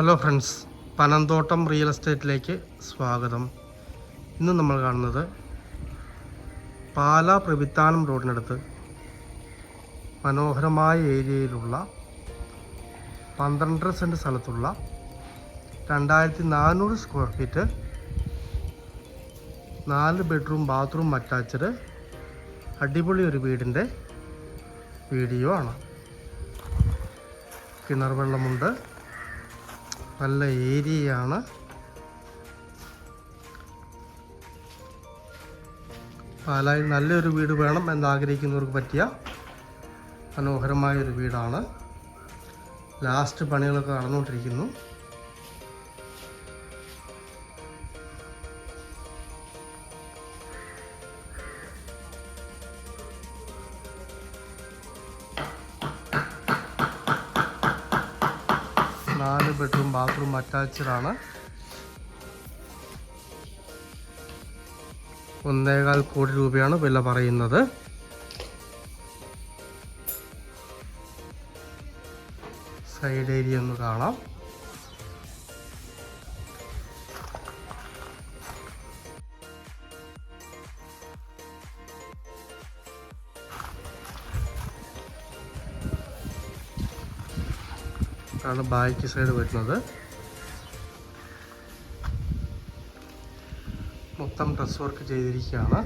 Hello friends Panamthottam real എസ്റ്റേറ്റിലേക്ക് സ്വാഗതം. ഇന്ന് നമ്മൾ കാണുന്നത് പാലാ പ്രവിത്താനം റോഡിനടുത്ത് മനോഹരമായ ഏരിയയിലുള്ള പന്ത്രണ്ടര സെന്റ് സ്ഥലത്തുള്ള രണ്ടായിരത്തി നാനൂറ് സ്ക്വയർ ഫീറ്റ് നാല് ബെഡ്റൂം ബാത്റൂം അറ്റാച്ച്ഡ് അടിപൊളി ഒരു വീടിന്റെ വീഡിയോ ആണ്. കിണർ വെള്ളമുണ്ട്. നല്ല ഏരിയയാണ്. പാലായിൽ നല്ലൊരു വീട് വേണം എന്നാഗ്രഹിക്കുന്നവർക്ക് പറ്റിയ മനോഹരമായൊരു വീടാണ്. ലാസ്റ്റ് പണികളൊക്കെ നടന്നുകൊണ്ടിരിക്കുന്നു. നാല് ബെഡ്റൂം ബാത്റൂം അറ്റാച്ച്ഡ് ആണ് ഒന്നേകാൽ കോടി രൂപയാണ് വില പറയുന്നത്. സൈഡ് ഏരിയ ഒന്ന് കാണാം. ആണ് ബാക്ക് സൈഡ് വരുന്നത്. മൊത്തം ഡ്രസ് വർക്ക് ചെയ്തിരിക്കുകയാണ്.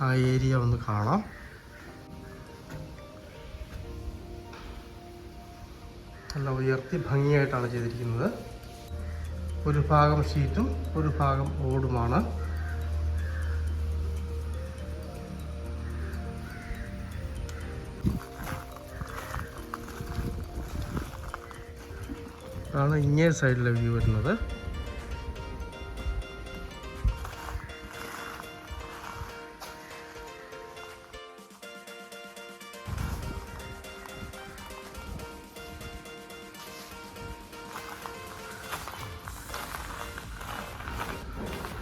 ആ ഏരിയ ഒന്ന് കാണാം. നല്ല ഉയർത്തി ഭംഗിയായിട്ടാണ് ചെയ്തിരിക്കുന്നത്. ഒരു ഭാഗം ഷീറ്റും ഒരു ഭാഗം ഓടുമാണ് അതാണ് ഇങ്ങേ സൈഡിലെ വ്യൂ വരുന്നത്.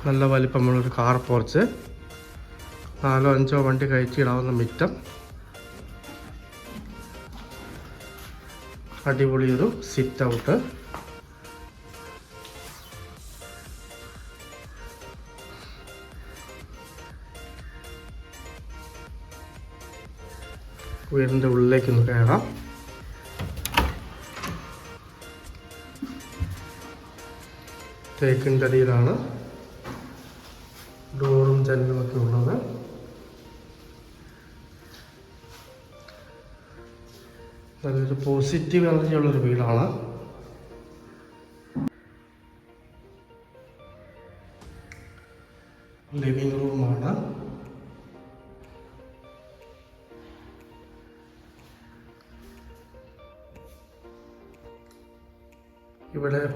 നല്ല വലിപ്പമുള്ളൊരു കാർ പോർച്ച് നാലോ അഞ്ചോ വണ്ടി കയറ്റിയിടാവുന്ന മിറ്റം. അടിപൊളിയൊരു സിറ്റ് ഔട്ട് വീടിന്റെ ഉള്ളിലേക്കൊന്ന് കയറാം. തേക്കിന്റെ അടിയിലാണ് ഡോറും ജനലുമൊക്കെ ഉള്ളത്. നല്ലൊരു പോസിറ്റീവ് എനർജി ഉള്ളൊരു വീടാണ്. ലിവിങ് റൂമാണ്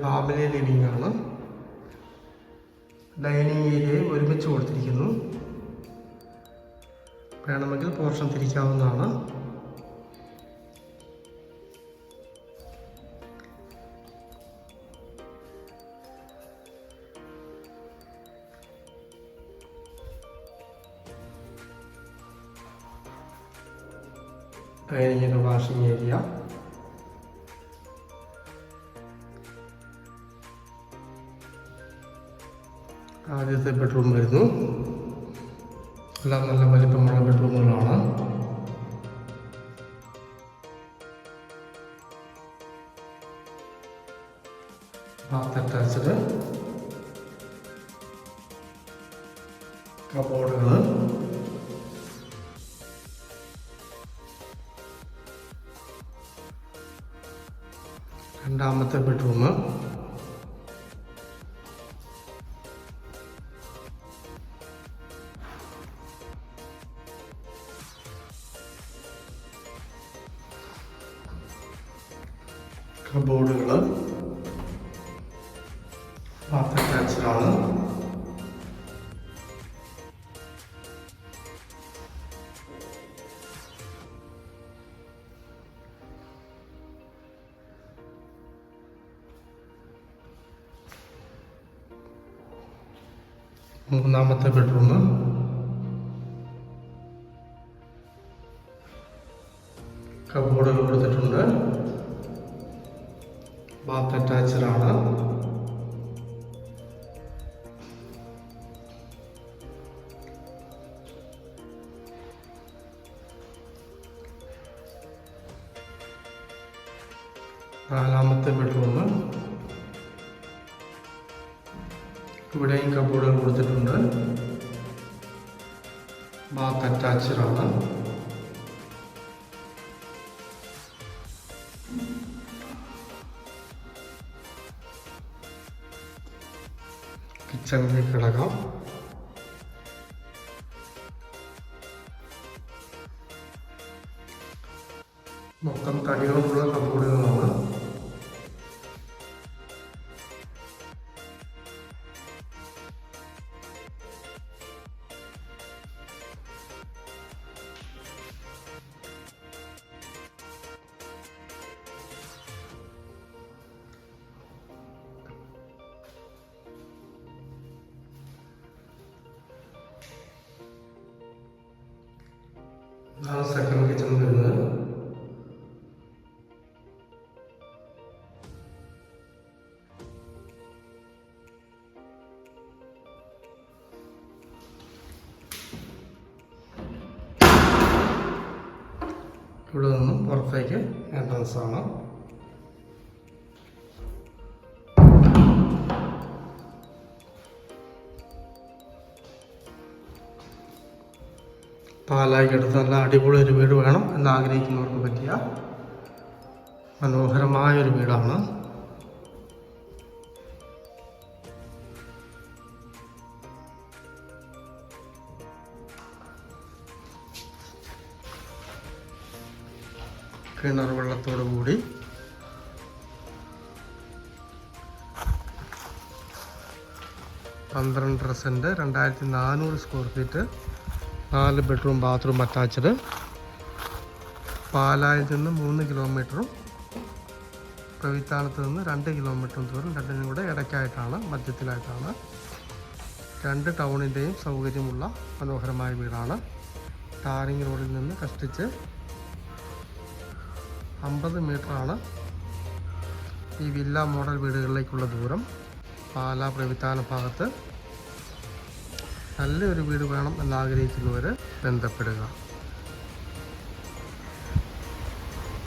ഫാമിലി ലിവിംഗ് ആണ്. ഡൈനിങ് ഏരിയയും ഒരുമിച്ച് കൊടുത്തിരിക്കുന്നു. വേണമെങ്കിൽ പോർഷൻ തിരിക്കാവുന്നതാണ്. ഡൈനിങ്ങിന്റെ വാഷിംഗ് ഏരിയ. ആദ്യത്തെ ബെഡ്റൂം വരുന്നു എല്ലാം നല്ല വലിപ്പമുള്ള ബെഡ്റൂമുകളാണ് ബാത്ത് അറ്റാച്ച്ഡ് കബോർഡുകൾ രണ്ടാമത്തെ ബെഡ്റൂം ബാത്ത് അറ്റാച്ച്ഡാണ് മൂന്നാമത്തെ ബെഡ്റൂം കബോർഡുകൾ കൊടുത്തിട്ടുണ്ട്. ബാത്ത് ആണ്. നാലാമത്തെ ബെഡ്റൂം ഇവിടെയും കബോർഡുകൾ കൊടുത്തിട്ടുണ്ട്. ബാത്ത് അറ്റാച്ച്ഡ് കിച്ചണിലേക്ക് കിടക്കാം മൊത്തം തടികളുള്ള ഇതാണ് സെക്കൻഡ് കിച്ചൺ വരുന്നത്. ഇവിടെ നിന്നും പുറത്തേക്ക് എൻട്രൻസ് ആണ്. പാലായിക്കടുത്ത് നല്ല അടിപൊളി ഒരു വീട് വേണം എന്ന് ആഗ്രഹിക്കുന്നവർക്ക് പറ്റിയ മനോഹരമായ ഒരു വീടാണ്. കിണർ വെള്ളത്തോടു കൂടി. പന്ത്രണ്ടര സെന്റ് രണ്ടായിരത്തി നാനൂറ് സ്ക്വയർ ഫീറ്റ്. നാല് ബെഡ്റൂം ബാത്റൂം അറ്റാച്ച്ഡ്. പാലായിൽ നിന്ന് മൂന്ന് കിലോമീറ്ററും പ്രവിത്താനത്ത് നിന്ന് രണ്ട് കിലോമീറ്ററും ദൂരം രണ്ടിനും കൂടെ ഇടയ്ക്കായിട്ടാണ് മധ്യത്തിലായിട്ടാണ്. രണ്ട് ടൗണിന്റെയും സൗകര്യമുള്ള മനോഹരമായ വീടാണ്. ടാറിങ് റോഡിൽ നിന്ന് കഷ്ടിച്ച് അമ്പത് മീറ്ററാണ് ഈ വില്ല മോഡൽ വീടുകളിലേക്കുള്ള ദൂരം. പാല പ്രവിത്താന ഭാഗത്ത് നല്ലൊരു വീട് വേണം എന്നാഗ്രഹിക്കുന്നവർ ബന്ധപ്പെടുക.